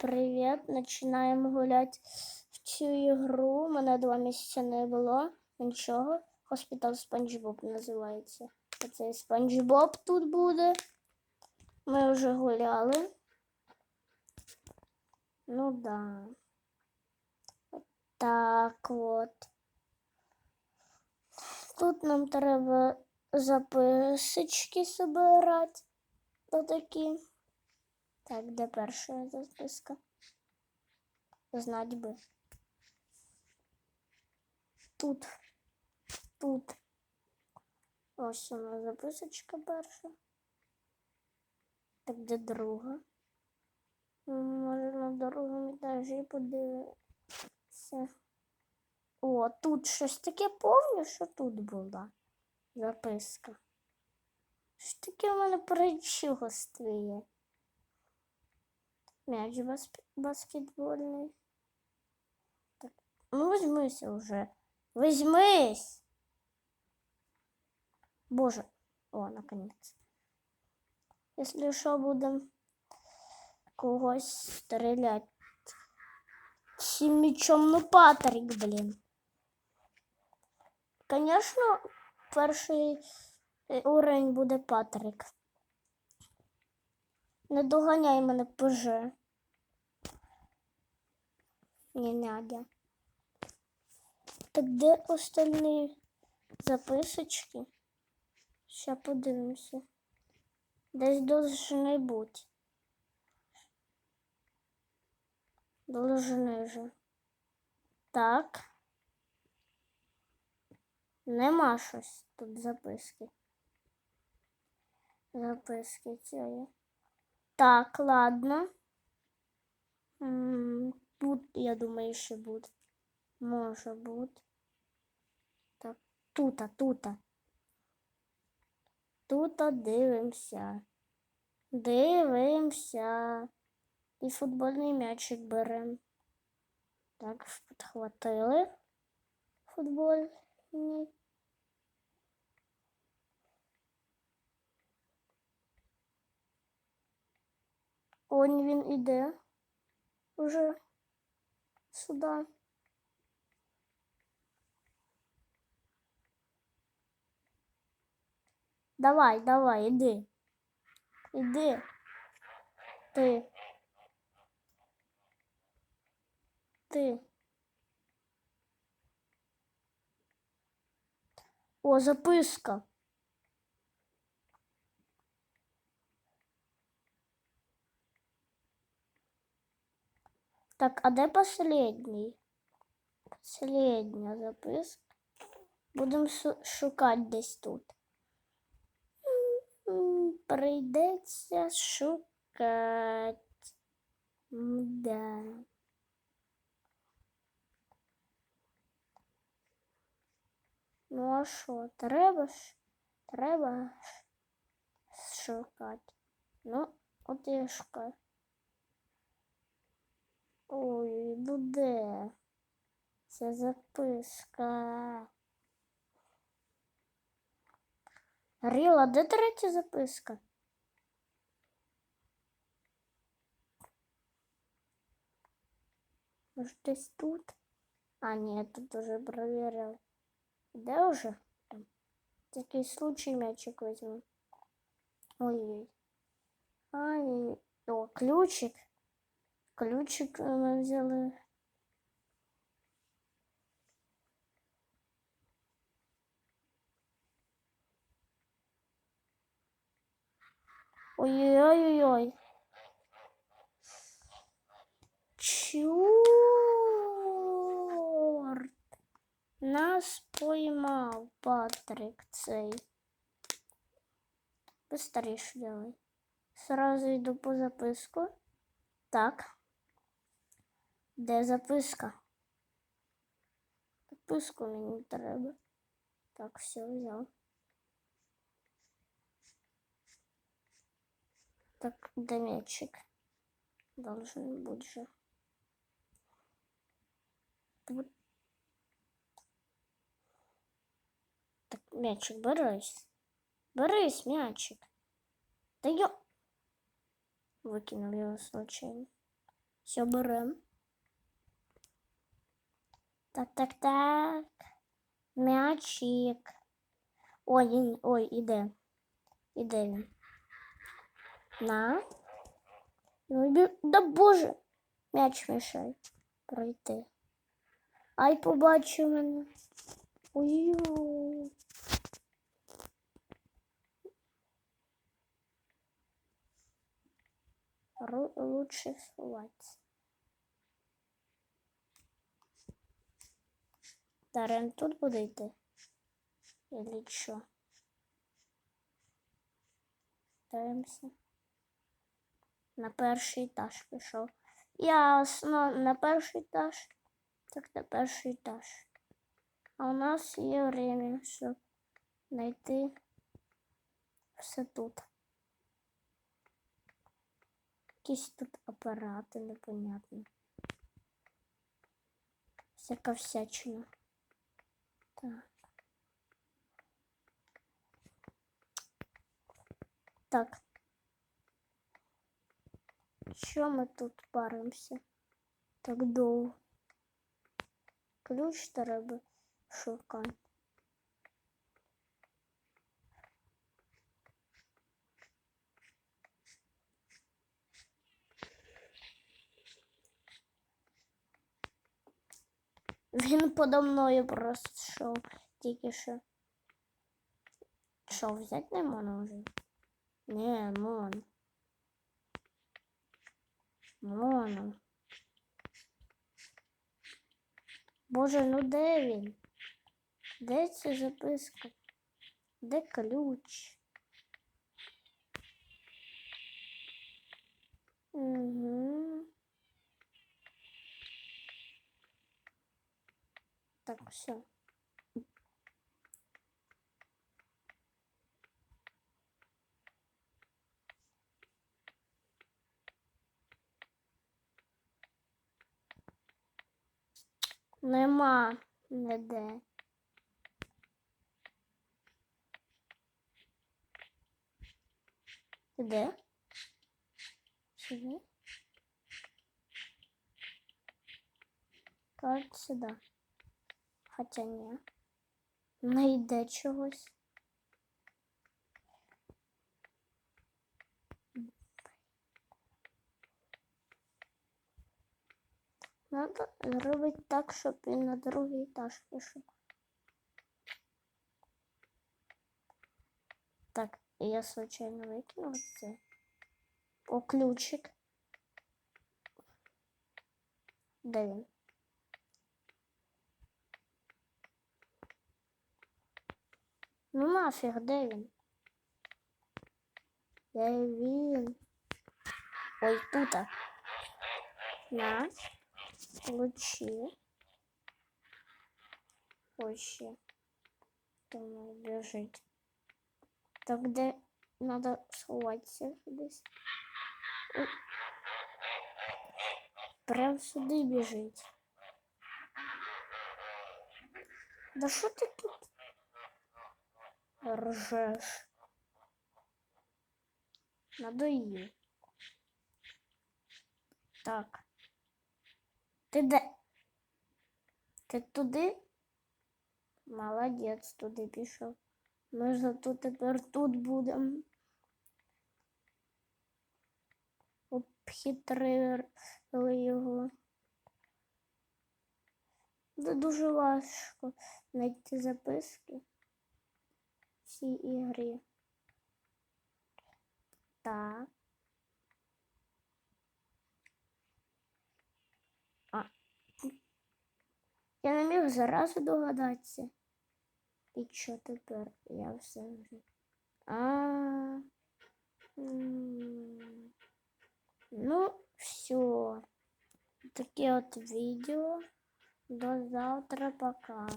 Привіт, починаємо гуляти в цю ігру. Мене два місяці не було. Нічого. Хоспітал Спанч Боб називається. Оцей Спанч Боб тут буде. Ми вже гуляли. Ну да. Так от. Тут нам треба записочки збирати. Отакі. Так, де перша записка? Знать би. Тут. Тут. Ось вона записочка перша. Так, де друга? Ну, Може на другому етажі подивитися. О, тут щось таке помню, що тут була записка. Що таке в мене перечувствує? є. Мяч баск- баскетбольний. Так. Ну, возьмися уже. Возьмись! Боже. О, наконец. Если що, будем когось стрілять. Цим мечом, ну Патрик, блін. Конечно, перший уровень буде Патрик. Не доганяй мене ПЖ. Не надя. Так де остальні записочки? Ща подивимося. Десь должны бути. Должны же. Так. Нема щось тут записки. Записки цієї. Так, ладно. Тут, я думаю, ще буде. Може бути. Так, тута, тута. Тута дивимося. Дивимося. І футбольний м'ячик беремо. Так, підхватили футбольний. Он він іде уже сюди. Давай, давай, іди. Іди. Ти. Ти. О, записка. Так, а де последній? Последня записка. Будемо шукати десь тут. М, Прийдеться шукати. Да. Ну а що, треба ж? Треба ж шукати. Ну, от я шукаю. Ой, ну де? Ця записка. Ріла, де третя записка? Може, десь тут? А, ні, тут уже проверял. Де уже? Там. Такий случай мячик возьму. Ой-ой. Ай, о, ключик. Ключик ми взяли. Ой-ой-ой-ой. Чорт. Нас поймав Патрик цей. Быстріше давай. Сразу йду по записку. Так. Де записка? Записку мені треба. Так, все взяв. Так, де мячик? Должен быть же. Так, мячик, берись. Берись, мячик. Да я... Выкинул его случайно. Все берем. Так, так, так. М'ячик. Ой, ой, іде. Іде він. На. Ну, да боже. М'яч мішає пройти. Ай, побачив мене. Ой-ой. Лучше сховатися. Дарен тут буде йти? Или що? Дивимося. На перший етаж пішов. Ясно, на перший етаж. Так, на перший етаж. А у нас є время, щоб знайти все тут. Якісь тут апарати непонятні. Всяка всячина. Так. Так. Що ми тут паримося? Так довго. Ключ треба шукати. Він подо мною просто йшов тільки що. Що, взяти не можна вже? Не, можна. Можна. Боже, ну де він? Де ця записка? Де ключ? Угу. Так, все. Нема ніде. Де? Сюди? Кажется, да. Хоча ні. Не йде чогось. Надо зробити так, щоб він на другий етаж пішов. Так, я случайно викинув це. О, ключик. Де він? Ну нафіг, де він? Де він? Ой, тут. На. Ключи. Ось ще. Там біжить. Так де надо сховатися десь. Ой. Прям сюди біжить. Да що ти тут ржеш? Надоїв. Так. Ти де? Ти туди? Молодець, туди пішов. Ми ж зато тепер тут будемо. Обхитрили його. Це дуже важко знайти записки цій ігрі. Так. А. Я не міг зразу догадатися. І що тепер? Я все вже. А. Ну, все. Таке от відео. До завтра, пока.